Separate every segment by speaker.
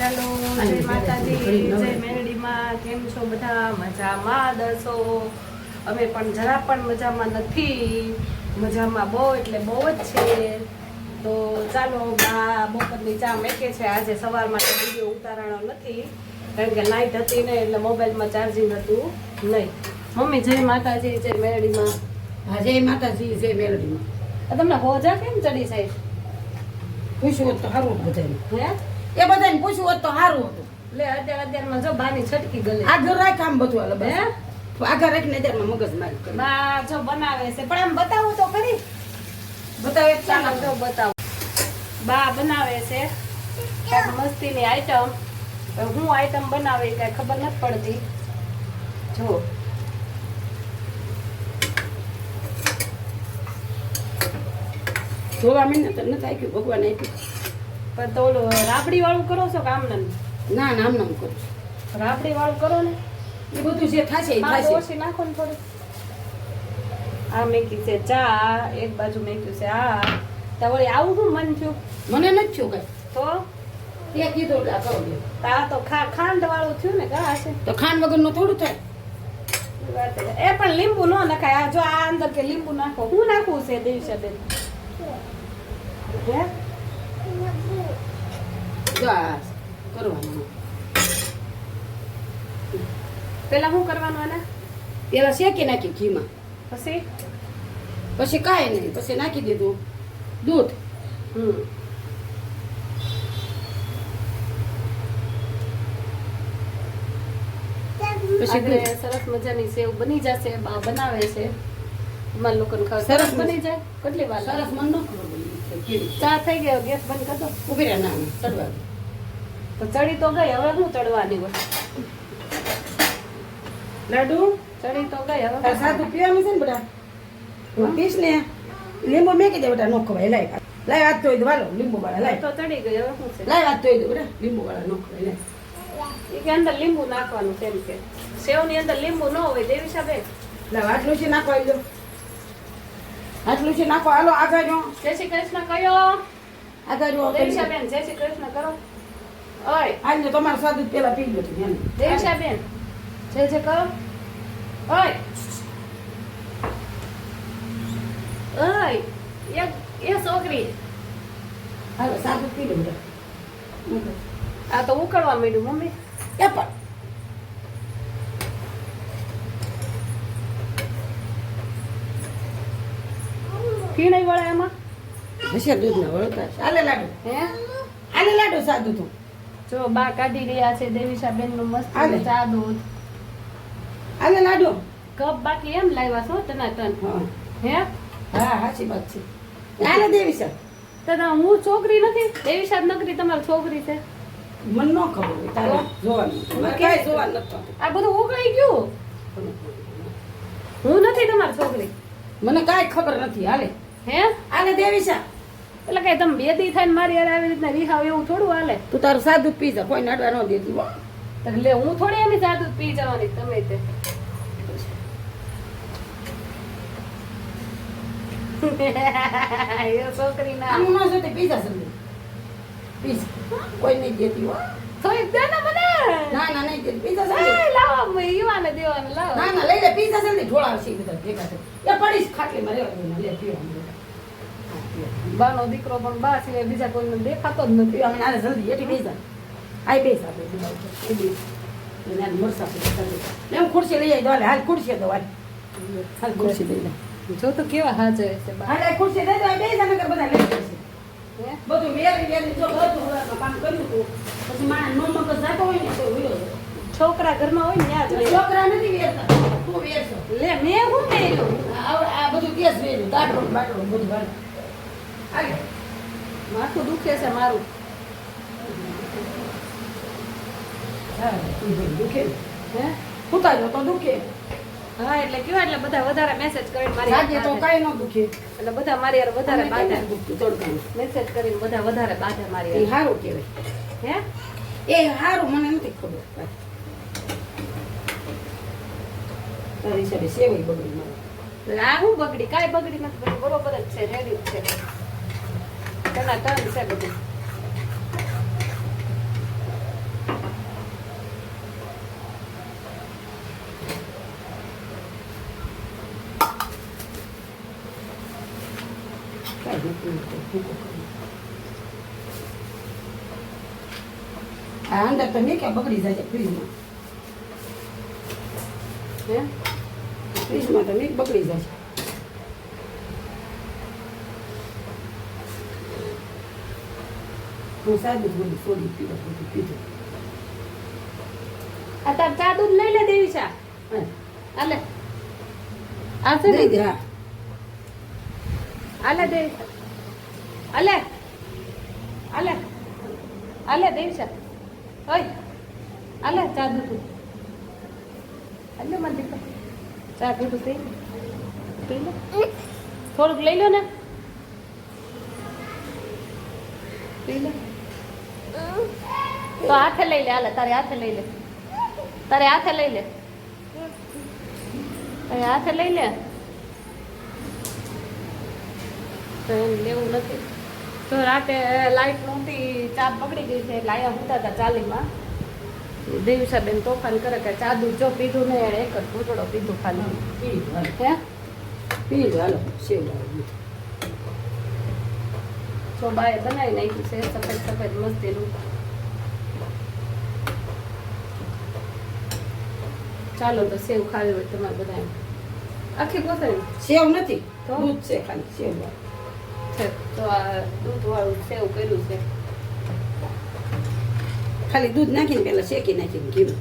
Speaker 1: ચાલો જય માતાજી જય મેરડીમાં કેમ છો બધા? મજામાં દસો? અમે પણ જરા પણ મજામાં નથી. મજામાં બહુ એટલે બહુ જ છે. તો ચાલો બા બપોરની ચા મેકે છે. આજે સવારમાં તો વીડિયો ઉતારવાનો નથી કારણ કે લાઇટ હતી ને એટલે મોબાઈલમાં ચાર્જિંગ હતું નહીં. મમ્મી જય માતાજી જય મેરડીમાં.
Speaker 2: હા જય માતાજી જય
Speaker 1: મેરડીમાં. તમને હોજા કેમ ચડી સાહેબ
Speaker 2: પૂછ્યું હોત તો સારું બધાને.
Speaker 1: હે?
Speaker 2: એ બધાને પૂછવું હોત તો સારું હતું.
Speaker 1: લે અત્યારે અત્યારમાં જો બાની છટકી ગલે.
Speaker 2: આગળ રાખ આમ બધું હાલ
Speaker 1: હે?
Speaker 2: બસ આગળ રાખીને અત્યારમાં મગજ મારી કરે.
Speaker 1: બા જો બનાવે છે. પણ આમ બતાવું તો ખરી.
Speaker 2: બતાવે
Speaker 1: ચાલો જો બતાવું. બા બનાવે છે. કાંઈક મસ્તીની આઈટમ હું આઈટમ બનાવે કાંઈ ખબર નથી પડતી. જો.
Speaker 2: જોવા મીને તો નથી આપ્યું ભગવાન આપ્યું.
Speaker 1: પણ તો ઓલું રાબડી વાળું કરો છો કે આમ ના
Speaker 2: ના નામ નામ છું.
Speaker 1: રાબડી વાળું કરો ને.
Speaker 2: એ બધું જે થશે એ થશે.
Speaker 1: ઓછી નાખો ને થોડું. આ મેકી છે ચા એક બાજુ મેક્યું છે આ. તો વળી આવું શું મન થયું?
Speaker 2: મને નથી થયું કઈ.
Speaker 1: તો?
Speaker 2: તે કીધું આ કરો
Speaker 1: તા તો ખા ખાંડ વાળું થયું ને કા છે
Speaker 2: તો ખાંડ વગરનું થોડું થાય.
Speaker 1: એ પણ લીંબુ ન નખાય. આ જો આ અંદર કે લીંબુ નાખો. હું નાખું છે દેવીશા બેન હે?
Speaker 2: આ કરવાનું.
Speaker 1: પેલા શું કરવાનું આના?
Speaker 2: પેલા શેકી નાખી ઘીમાં.
Speaker 1: પછી?
Speaker 2: પછી કાંઈ નહીં પછી નાખી દીધું દૂધ.
Speaker 1: હમ.
Speaker 2: પછી
Speaker 1: સરસ મજાની સેવ બની જશે બા બનાવે છે. તમારા લોકોને ખાવ
Speaker 2: સરસ
Speaker 1: બની જાય. કેટલી વાર
Speaker 2: સરસ મન નો ખબર
Speaker 1: ચા થઈ ગયો ગેસ બંધ કરી દો.
Speaker 2: ઊભી રહે ના ચડવા.
Speaker 1: તો ચડી તો ગઈ હવે હું ચડવાની હોય?
Speaker 2: લાડુ?
Speaker 1: ચડી તો ગઈ હવે
Speaker 2: સાદું પીવાનું છે ને બધા? હું. પીશ ને. લીંબુ મેકી દે બધા નોખો ભાઈ લાય લાય વાત ધોઈ દો હાલો લીંબુ વાળા લાય.
Speaker 1: તો ચડી ગઈ હવે શું છે
Speaker 2: લાય હાથ ધોઈ દો બધા લીંબુ વાળા નોખો ખવાય લાય.
Speaker 1: એ કે અંદર લીંબુ નાખવાનું તેમ કે. સેવની અંદર લીંબુ ન હોય દેવી સાહેબ?
Speaker 2: લાવ આટલું છે નાખો આવી દો આટલું છે નાખો હાલો આગળ જો.
Speaker 1: જય શ્રી કૃષ્ણ કયો?
Speaker 2: આગળ જો
Speaker 1: દેવી સાહેબ જય શ્રી કૃષ્ણ કરો. ઓય.
Speaker 2: આજ તમારે સાદુ પેલા પી ગયો બેન
Speaker 1: દેવીશા બેન છે જય કહો. ઓય. ઓય એક એ છોકરી.
Speaker 2: હાલો સાદુ પી લો બેટા
Speaker 1: આ તો ઉકળવા માંડ્યું મમ્મી.
Speaker 2: એ પણ.
Speaker 1: ફીણાઈ વળે એમાં?
Speaker 2: હશે દૂધ ના વળતા. હાલે લાડુ.
Speaker 1: હે?
Speaker 2: હાલે લાડુ સાદું તું.
Speaker 1: જો બા કાઢી રહ્યા છે દેવીશા બેનનું મસ્ત. ચા દૂધ.
Speaker 2: હાલે લાડો?
Speaker 1: કપ બાકી એમ લાવ્યા છો તના તન.
Speaker 2: હે.
Speaker 1: હા?
Speaker 2: સાચી વાત છે. હાલે દેવી
Speaker 1: તના હું છોકરી નથી? દેવીશા નકરી તમારી છોકરી છે.
Speaker 2: મન નો ખબર તારે જોવાનું મને કાંઈ જોવાનું નથી
Speaker 1: આ બધું ઉકળી ગયું? હું નથી તમારી છોકરી.
Speaker 2: મને કાંઈ ખબર નથી. હાલે.
Speaker 1: હે?
Speaker 2: આને દેવી સર
Speaker 1: એટલે કઈ તમે બેદી થઈને મારી યાર આવી રીતના રિહાવ એવું થોડું હાલે
Speaker 2: તું તારું સાદું પી જા કોઈ નડવા ન દેતી હો.
Speaker 1: એટલે હું થોડી એની સાદું પી જવાની તમે તે છોકરી ના
Speaker 2: આમ ન જોતી પી જા જલ્દી પી કોઈ નહીં દેતી હો
Speaker 1: થોડીક દે ને મને
Speaker 2: ના ના નહીં દેતી પી જા જલ્દી
Speaker 1: લાવો ઈવાને દેવાને લાવો
Speaker 2: ના ના લઈ લે પી જા જલ્દી ઢોળા છે બધા ભેગા થઈ. એ પડીશ ખાટલીમાં દે લે. હા, પીવાનું.
Speaker 1: બાનો દીકરો પણ બા સિવાય બીજા કોઈને દેખાતો જ નથી.
Speaker 2: અમે આને જલ્દી એટી બેસા આઈ બેસ આપણે એ બેસ. એને જલ્દી. લે ખુરશી લઈ આવી દો હાલ ખુરશી દો હાલ. હાલ ખુરશી લઈ લે.
Speaker 1: જો તો કેવા હાજર છે બા.
Speaker 2: હાલ ખુરશી દે દો આ બેસ અમે બધા લઈ જશે? બધું મેરી વેરી જો બધું કામ કર્યું હતું. પછી માણસ નો મગજ જાતો હોય ને તો વિયો
Speaker 1: છોકરા ઘરમાં હોય ને ત્યાં જ
Speaker 2: છોકરા નથી વેરતા. તું વેરશો.
Speaker 1: લે મેં હું મેર્યું?
Speaker 2: આ બધું કેસ વેર્યું. દાટો બાટો બધું હાલે.
Speaker 1: માથું દુખે છે મારું.
Speaker 2: દુખે.
Speaker 1: હે?
Speaker 2: ઉતાર્યો તો દુખે.
Speaker 1: હા એટલે કેવા એટલે બધા વધારે મેસેજ કરીને મારી
Speaker 2: આજે તો કઈ ન દુખે.
Speaker 1: એટલે બધા મારી વધારે બાંધે. મેસેજ કરીને બધા વધારે બાંધે મારી
Speaker 2: સારું કહેવાય.
Speaker 1: હે?
Speaker 2: એ સારું મને નથી ખબર. તારી હિસાબે સેવાય બગડી મારે.
Speaker 1: આ હું બગડી? કાંઈ બગડી નથી. બરોબર જ છે રેડી છે. તેના ત્રણ છે બધું
Speaker 2: આ અંદર તો મેં ક્યાં બગડી જાય છે ફ્રીજમાં ફ્રીજમાં તો મેં બગડી જાય. છે સાદું થોડી પીધું
Speaker 1: આ તાર ચા દૂધ લઈ લે દેવી ચા. આલે. આ છે ને
Speaker 2: હા.
Speaker 1: આલે દેવી આલે. આલે. આલે દેવી ચા. ઓય. આલે ચા દૂધ આલે મને દીકરો. ચા દૂધ પી પી લે. થોડુંક લઈ લો ને. પી લે. તો હાથે લઈ લે હાલે તારે હાથે લઈ લે. તારે હાથે લઈ લે. તારે હાથે લઈ લે. તો એમ લેવું નથી. તો રાતે લાઈટ નહોતી ચા પકડી ગઈ છે એટલે આયા હતા હતા ચાલીમાં. દેવીસાબેન તોફાન કરે કે ચા દૂધ જો પીધું ને એણે એક જ ઘૂંટડો પીધું ખાલી. હે?
Speaker 2: પી હાલો સેવ લાવી
Speaker 1: બાએ બનાવી નાખ્યું છે સફેદ સફેદ મસ્તીનું. ચાલો તો સેવ ખાવી હોય તમારે બધા આખી કોથળી
Speaker 2: સેવ નથી
Speaker 1: તો?
Speaker 2: દૂધ છે ખાલી સેવ
Speaker 1: છે તો આ દૂધવાળું સેવ કર્યું છે.
Speaker 2: ખાલી દૂધ નાખીને પેલા શેકી નાખીને ઘીમાં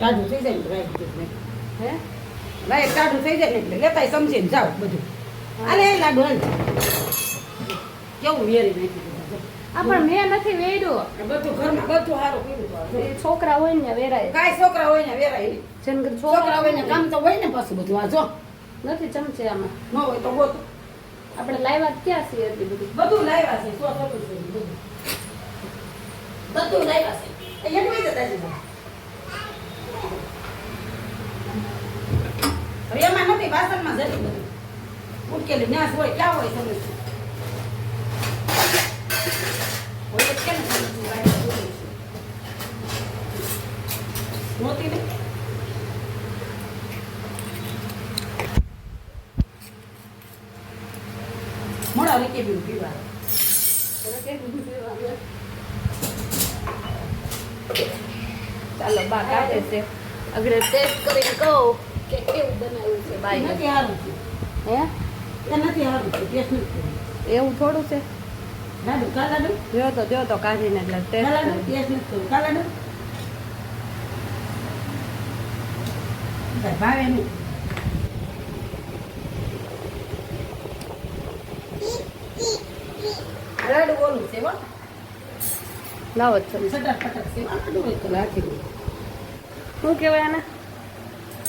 Speaker 2: કાઢું થઈ જાય ને રાઈ દૂધ નાખી.
Speaker 1: હે?
Speaker 2: રાઈ કાઢું થઈ જાય ને એટલે લેતા સમજીને જાઓ બધું. અરે લાડુ હાલ. કેવું વેરી નાખી. દીધું જો.
Speaker 1: આ પણ મેં નથી
Speaker 2: વેર્યો બધું ઘરમાં બધું સારું કર્યું
Speaker 1: છોકરા હોય ને વેરાય.
Speaker 2: કાંઈ છોકરા હોય ને વેરાય.
Speaker 1: જેમ કે
Speaker 2: છોકરા હોય ને કામ તો હોય ને પાછું બધું. આ જો.
Speaker 1: નથી ચમચે આમાં.
Speaker 2: ન હોય તો ગોતું
Speaker 1: આપણે લાવ્યા ક્યાં છીએ એટલી બધું?
Speaker 2: બધું લાવ્યા છે. સો થતું છે બધું. બધું લાવ્યા છે. એ એમ જતા છે એમાં નથી વાસણમાં જતી બધું. ઉટકેલી ન્યાસ હોય ક્યાં હોય સમજ
Speaker 1: ચાલો બા કાઢે છે. અગડે ટેસ્ટ કરીને કહું કે કેવું બનાવ્યું છે બાઈ
Speaker 2: નથી સારું
Speaker 1: હે?
Speaker 2: નથી સારું ટેસ્ટ
Speaker 1: એવું થોડું છે?
Speaker 2: લાડુ કા લાડુ?
Speaker 1: જો તો જો તો કાઢીને એટલે ટેસ્ટ
Speaker 2: લાડુ? ટેસ્ટ નથી કા લાડુ? ભાવે નહીં. લાડુ બોલું છે
Speaker 1: લાવો છો.
Speaker 2: સટર પટર છે લાડુ હોય તો દો.
Speaker 1: શું કહેવાય આને?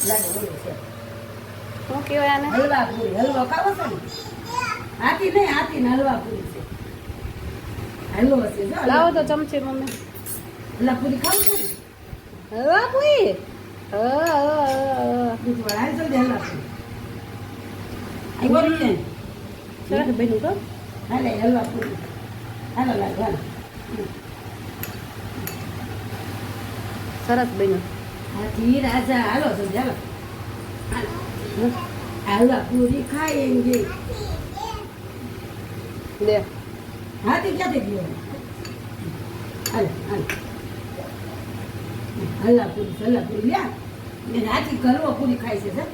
Speaker 2: લાડુ ઓલું છે.
Speaker 1: શું કહેવાય આને?
Speaker 2: હલવા પૂરી હલવો ખાવો છો ને? હાથી નહીં હાથી ને હલવા પૂરી. જો હલવા
Speaker 1: લાવો તો ચમચી મમ્મી.
Speaker 2: હલવા પૂરી ખાવું છે?
Speaker 1: હવા હા
Speaker 2: દૂધ વાળા હાલ જલ્દી હલવા પૂરી આ બોલું ને.
Speaker 1: સરસ બન્યું તો.
Speaker 2: હાલે હલવા પૂરી. હાલો લાડુ હાલો.
Speaker 1: સરસ
Speaker 2: હાથી રાજા હાલો હાલો. હાલો. પૂરી ખાएंगे હાથી ક્યાંથી ગયો? હાલ હાલ. હલ્લા પૂરી હલ્લા પૂરી લ્યા. ને હાથી કરવો પૂરી ખાય છે સર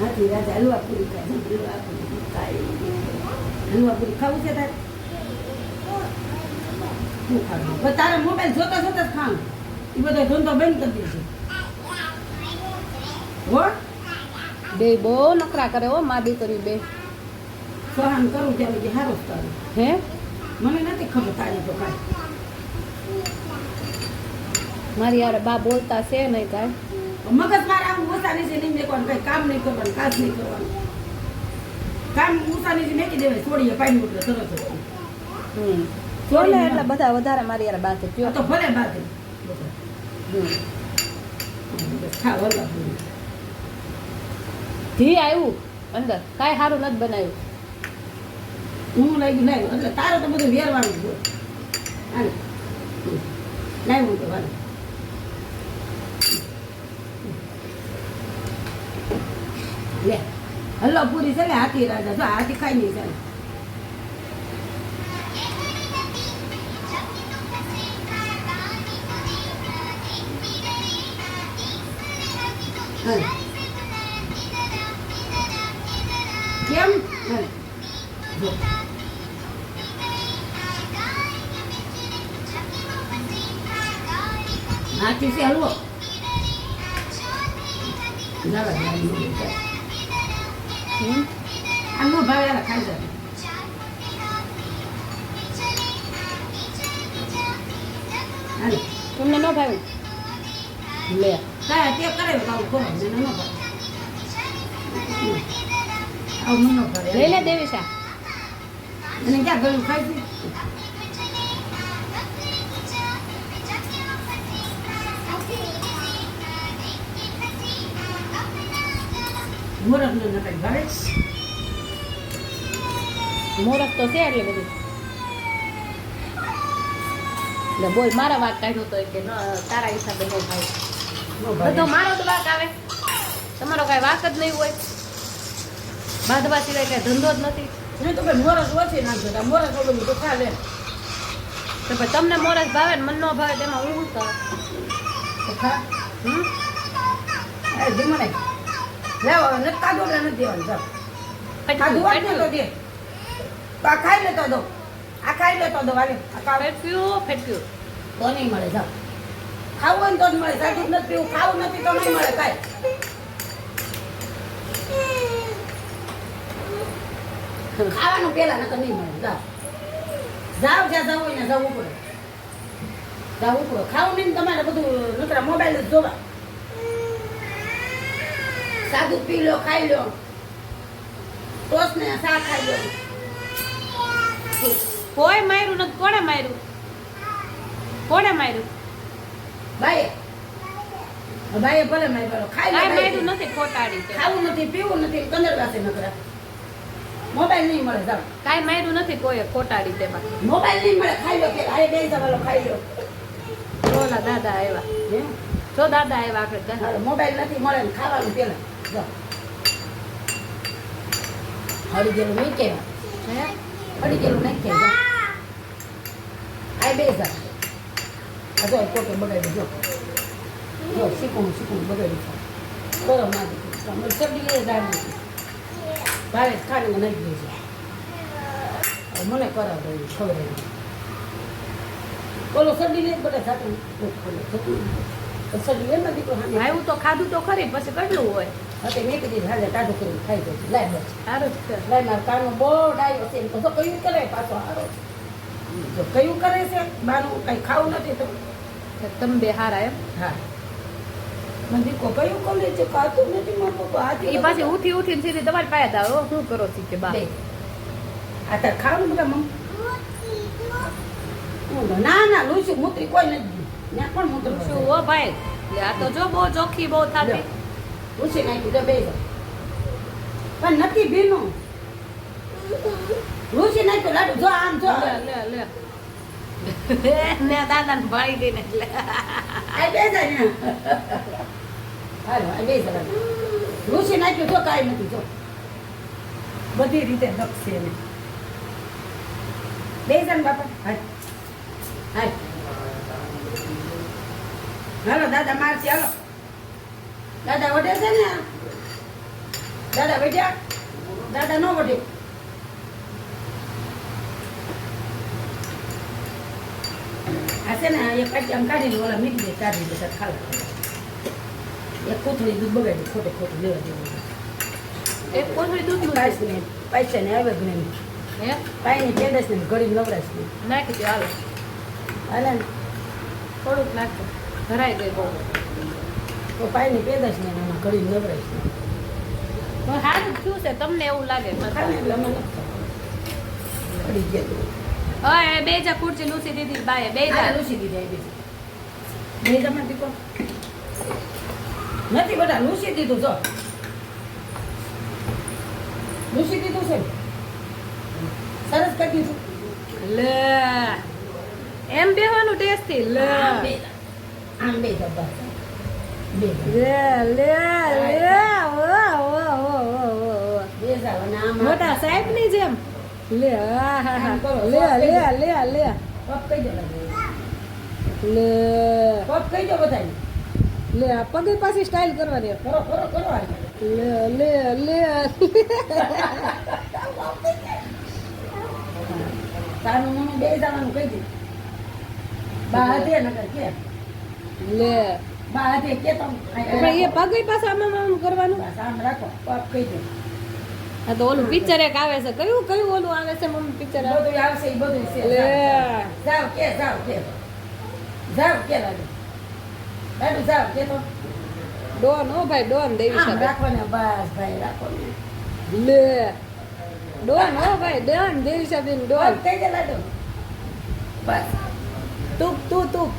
Speaker 2: હાથી રાજા હલવા પૂરી ખાય છે, હલવા પૂરી ખાય હલવા પૂરી ખાવું છે તારે? શું ખાવું તારે મોબાઈલ જોતા જોતા જ ખાવું એ બધો ધંધો બંધ કરી દેશે હો?
Speaker 1: બે બહુ નખરા કરે હો મા દીકરી બે.
Speaker 2: સહન કરું ત્યારે જ તારું.
Speaker 1: હે?
Speaker 2: મને નથી ખબર તારી તો કાંઈ.
Speaker 1: મારી યાર બા બોલતા છે નહીં કાંઈ.
Speaker 2: મગજ મારે આમ ઓસાની છે નહીં મેકવાનું કાંઈ કામ નહીં કરવાનું કાજ નહીં કરવાનું. કામ ઓસાની છે મેકી દેવાય છોડીએ પાણી ઉઠે તરત
Speaker 1: હમ. છોડે એટલે બધા વધારે મારી યાર બાંધે.
Speaker 2: તો ભલે બાદ
Speaker 1: હમ.
Speaker 2: ખાવ પૂરી.
Speaker 1: ઘી આવ્યું અંદર. કાંઈ સારું નથી બનાવ્યું.
Speaker 2: હું લાગ્યું લાવ્યું એટલે તારે તો બધું વેરવાનું છે હાલે. લાવ્યું તો હાલે. લે. હલ્લો પૂરી છે ને હાથી રાજા. જો હાથી ખાઈ નહીં ચાલે હાલે. કેમ. જો. હાથી છે હલવો જવા નો ભાવે. ભાવે ખાઈ જાય
Speaker 1: તમને ન ભાવ્યું લે.
Speaker 2: કાંઈ તે કરે તો આવું ખોરો મને ન ભાવે.
Speaker 1: લઈ લે દેવીશા
Speaker 2: અને ક્યાં ગળું ખાઈ છે મોરસ ને નકાઈ ભાવે
Speaker 1: મોરસ તો છે એટલે બધું. એટલે બોલ મારા વાત કાઢ્યો તો કે તારા હિસાબે ન ભાઈ બધો મારો જ વાક આવે. તમારો કઈ વાક જ નહીં હોય. બાંધવા સિવાય કઈ ધંધો જ નથી.
Speaker 2: નહીં તો ભાઈ મોરસ ઓછી નાખજો તાર મોરસ વગરનું તો ખા લે.
Speaker 1: તો ભાઈ તમને મોરસ ભાવે ને મન ન ભાવે તેમાં હું શું
Speaker 2: તો ખા
Speaker 1: હમ?
Speaker 2: એ ધીમણે. લેવો નથી કાઢો નથી દેવાનું
Speaker 1: જાવ
Speaker 2: કાઢું વાત તો દે. તો આ ખાઈ લેતો દો. આ ખાઈ લેતો દો વાલે
Speaker 1: ફેટક્યું, ફેટક્યું.
Speaker 2: તો નહીં મળે જાવ ખાવું હોય ને તો જ મળે સાચું નથી પીવું ખાવું નથી તો નહીં મળે કાંઈ. ખાવાનું પેલા નકર નહીં મળે. જાવ જાવ જ્યાં જવું હોય ને જવું પડે જવું પડે ખાવું નહીં તમારે બધું નકરા મોબાઈલ જ જોવા. સાદું પી લો ખાઈ લો. ટોસ ને શાક ખાઈ લો.
Speaker 1: કોઈ માર્યું નથી. કોણે માર્યું? કોણે માર્યું?
Speaker 2: ભાઈ ભાઈએ ભલે મારી પેલો ખાઈ
Speaker 1: માર્યું નથી ખોટાડી
Speaker 2: ખાવું નથી પીવું નથી કંદર પાસે નકરા મોબાઈલ નહીં મળે જાવ
Speaker 1: કાંઈ માર્યું નથી કોઈ ખોટા તેમાં
Speaker 2: મોબાઈલ નહીં મળે ખાઈ લો કે અરે બે જવાલો ખાઈ લો.
Speaker 1: ઓલા દાદા આવ્યા? જો દાદા આવ્યા
Speaker 2: આપણે. મોબાઈલ નથી મળે ને ખાવાનું પેલા. જાઓ. હળી ગયેલું નહીં કહેવા
Speaker 1: હે?
Speaker 2: હળી ગયેલું નહીં કહેવા આ બે જા આ જો કોકે બગાડી જો. જો શીખું શીખું બગાડી બરો ના દીધું સબડી લઈ જાડવી ભાવે ખાડીને નાખી દે છે હવે મને દો એવું ખબર બોલો સડી લઈ બધા જાતું સબડી એમ દીકરો હા
Speaker 1: આવ્યું તો ખાધું તો ખરી પછી કેટલું હોય.
Speaker 2: હવે મેં કીધી હાલે ટાઢું કરીને ખાઈ જાય લાય બસ.
Speaker 1: સારું છે
Speaker 2: લાય મારા કાનો બહુ ડાયો છે. એમ તો કયું કરે પાછો હારો. તો કયું કરે છે મારું કઈ ખાવું નથી તો.
Speaker 1: તમે બે હારા એમ?
Speaker 2: હા. મને કરે છે નથી મારો પપ્પા હાથી
Speaker 1: એ પાછી ઉઠી ઉઠીને સીધી તમારી પાસે જ શું કરો છો કે બા?
Speaker 2: આ તાર ખાવાનું બધા મમ ના ના લૂસી મૂતરી કોઈ નથી ત્યાં પણ મૂતર
Speaker 1: શું હો ભાઈ આ તો જો બહુ ચોખ્ખી બહુ થાતી
Speaker 2: લૂસી નાખ્યું તો બે. પણ નથી ભીનું. લૂસી નાખ્યું લાડુ જો આમ જો
Speaker 1: લે લે લે. ને દાદા ને ભાઈ ગઈ ને એટલે
Speaker 2: લૂસી નાખ્યું જો કાંઈ નથી, જો. બધી રીતે દક્ષ એને. બે જાય ને બાપા. હાલ હાલ હાલો, દાદા મારશે હાલો. દાદા વઢે છે ને દાદા વઢ્યા? દાદા નો વઢે. આ છે ને એક કાઢી આમ કાઢીને ઓલા મીઠી દે કાઢી બધા ખાવા એક કોથળી દૂધ બગાડી ખોટે ખોટું લેવા દેવું
Speaker 1: એક કોથળી દૂધ
Speaker 2: પાઈસ ને પૈસા ને આવે જ નહીં.
Speaker 1: હે?
Speaker 2: પાઈની પેડસ ને ઘડી નવરાશ ને.
Speaker 1: નાખી દે આવે
Speaker 2: હાલે
Speaker 1: થોડુંક નાખો. ભરાઈ ગઈ બહુ.
Speaker 2: તો પાઈની પેદાશ ને એમાં ઘડી નવરાશ ને.
Speaker 1: હવે સારું થયું છે તમને એવું લાગે.
Speaker 2: ઘડી ગયા
Speaker 1: હવે બે જા ખુરચી લૂસી દીધી બાય બે જા.
Speaker 2: લૂસી દીધી બીજી. બે માં દીકો નથી બેટા લૂસી દીધું જો. લૂસી દીધું છે. સરસ કરી દીધું.
Speaker 1: લે. એમ બેહવાનું ટેસ્ટી લે.
Speaker 2: બે. આમ બે ડબ્બા બે
Speaker 1: લે લે લે ઓ ઓ ઓ ઓ મોટા સાહેબની જેમ. લે લે લે લે લે
Speaker 2: પપ કહી દો
Speaker 1: લે
Speaker 2: પપ કહી દો બધાય
Speaker 1: લે આ પગે પાછી સ્ટાઇલ કરવાની.
Speaker 2: કરો કરો કરો
Speaker 1: લે લે લે
Speaker 2: તારું મમ્મી બે જવાનું કહી દે બા હાથે નકર કે
Speaker 1: લે
Speaker 2: બા હાથે કે તો
Speaker 1: પણ એ પગે પાછા આમ કરવાનું.
Speaker 2: સામ આમ રાખો પપ કહી દે
Speaker 1: આ તો ઓલું પિક્ચર એક આવે છે. કયું કયું ઓલું આવે છે મમ્મી પિક્ચર
Speaker 2: બધું આવશે એ બધું છે.
Speaker 1: લે.
Speaker 2: જાવ કે જાવ કે. જાવ કે લાગે લાડુ જાવ કે તો.
Speaker 1: ડોન ઓ ભાઈ ડોન દેવી સાહેબ
Speaker 2: રાખો બસ ભાઈ રાખો.
Speaker 1: લે. ડોન ઓ ભાઈ ડોન દેવી સાહેબ ડોન.
Speaker 2: કહી દે લાડુ બસ.
Speaker 1: તું તું તું.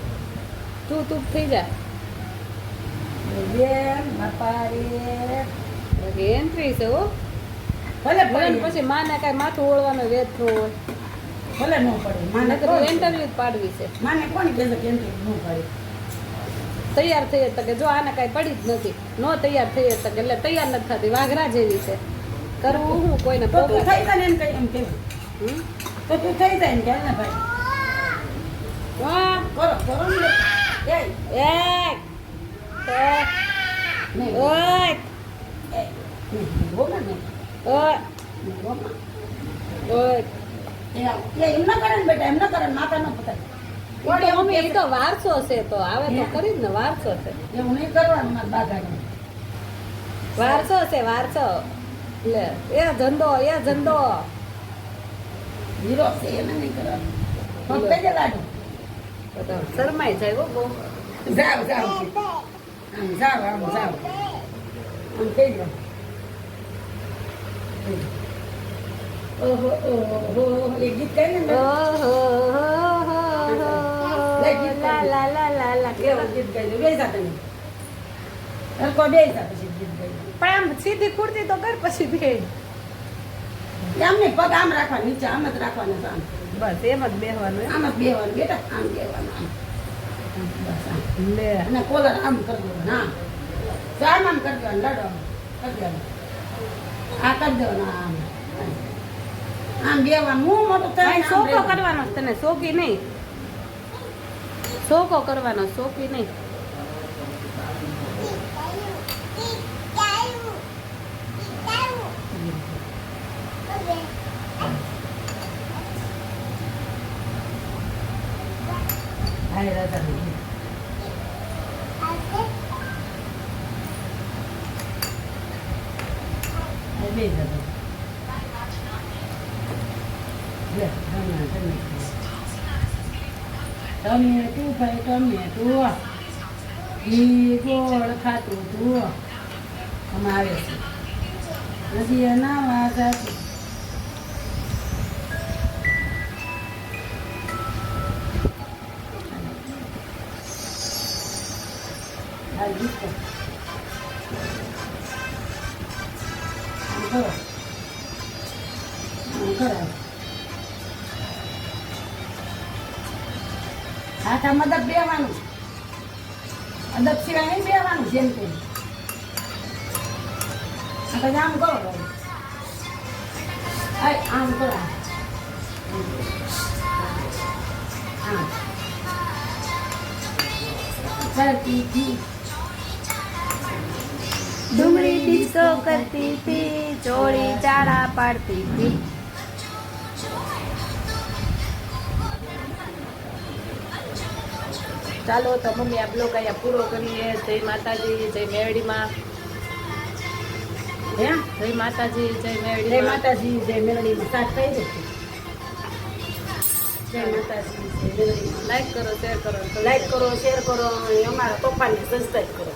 Speaker 1: તું તું થઈ જાય
Speaker 2: બેન મપારી
Speaker 1: એન્ટ્રી છે હો.
Speaker 2: ભલે
Speaker 1: ભલે ને પછી માને કાંઈ માથું ઓળવાનો વેદ થયો હોય.
Speaker 2: ભલે ન પડે માને
Speaker 1: ઇન્ટરવ્યુ પાડવી છે.
Speaker 2: માને કોણ કહે છે કે એમ ન પડે?
Speaker 1: તૈયાર થઈ તો જો આને કાંઈ પડી જ નથી નો તૈયાર થઈ તો એટલે તૈયાર નથી થતી વાઘરા જેવી છે. કરવું હું કોઈને
Speaker 2: તો તું થઈ જાય ને એમ કઈ એમ કે તો તું થઈ જાય ને કે ને ભાઈ.
Speaker 1: વાહ!
Speaker 2: કરો કરો ને એ.
Speaker 1: એક. એક, ઓય,
Speaker 2: એ બોલો ને
Speaker 1: ઓય, ઓય.
Speaker 2: એ એ એમ ના કરે ને બેટા એમ ના કરે ને ન પતાય
Speaker 1: ઈ મમ્મી ઈ તો વારસો છે તો આવે તો ખરી જ ને વારસો છે.
Speaker 2: એવું નહીં કરવાનું મારા બાગાને
Speaker 1: વારસો છે વારસો. લે એ ધંધો એ ધંધો.
Speaker 2: હીરો છે એને નહીં કરવાનું. પગ લાડુ.
Speaker 1: શરમાઈ જાય બહુ.
Speaker 2: જાવ જાવ. જાવ આમ જાવ. આમ કહી દો ઓહો ઓહો એ ગીત કઈ ને
Speaker 1: ઓહો હો, હો, હો,
Speaker 2: લે, ગીત
Speaker 1: લા લા લા લા લા.
Speaker 2: ગીત ગાઈ દો બેસા તમે. હરકો પછી ગીત ગાઈ
Speaker 1: પણ આમ સીધી કુર્તી તો કર પછી દે
Speaker 2: આમ નહીં પગ આમ રાખવા નીચે આમ જ રાખવાના આમ.
Speaker 1: બસ એમ જ બેહવાનું
Speaker 2: આમ જ બેટા આમ બેવાનું આમ. આમ, બસ આમ.
Speaker 1: લે.
Speaker 2: અને કોલર આમ કરી દેવાનું તો આમ આમ કરી દેવાનું લાડો આમ કરી દેવાનું. આ કરી દેવાનું આમ. આમ બેવાનું હું મોટો થાય
Speaker 1: સોકો કરવાનો તને સોકી નહીં. સોકો કરવાનો સોકી નહીં.
Speaker 2: રાજા હાય બે જતો લે હમણાં તમે તમે તું. ઘી ગોળ ખાતું હતું. અમારે. છે નથી એના વાસા કરતી હતી
Speaker 1: ડુંગળી ડિસ્કો કરતી હતી ચોળી ચાળા પાડતી હતી ચાલો તો મમ્મી, આ બ્લોક અહીંયા પૂરો કરીએ. જય માતાજી, જય મેરડીમાં.
Speaker 2: હે?
Speaker 1: જય માતાજી, જય
Speaker 2: જય માતાજી, જય મેલડીમાં સાથ થઈ જશે. જય માતાજી
Speaker 1: લાઈક કરો શેર કરો.
Speaker 2: લાઈક કરો શેર કરો, અને અમારા પપ્પાને સબસ્ક્રાઈબ કરો.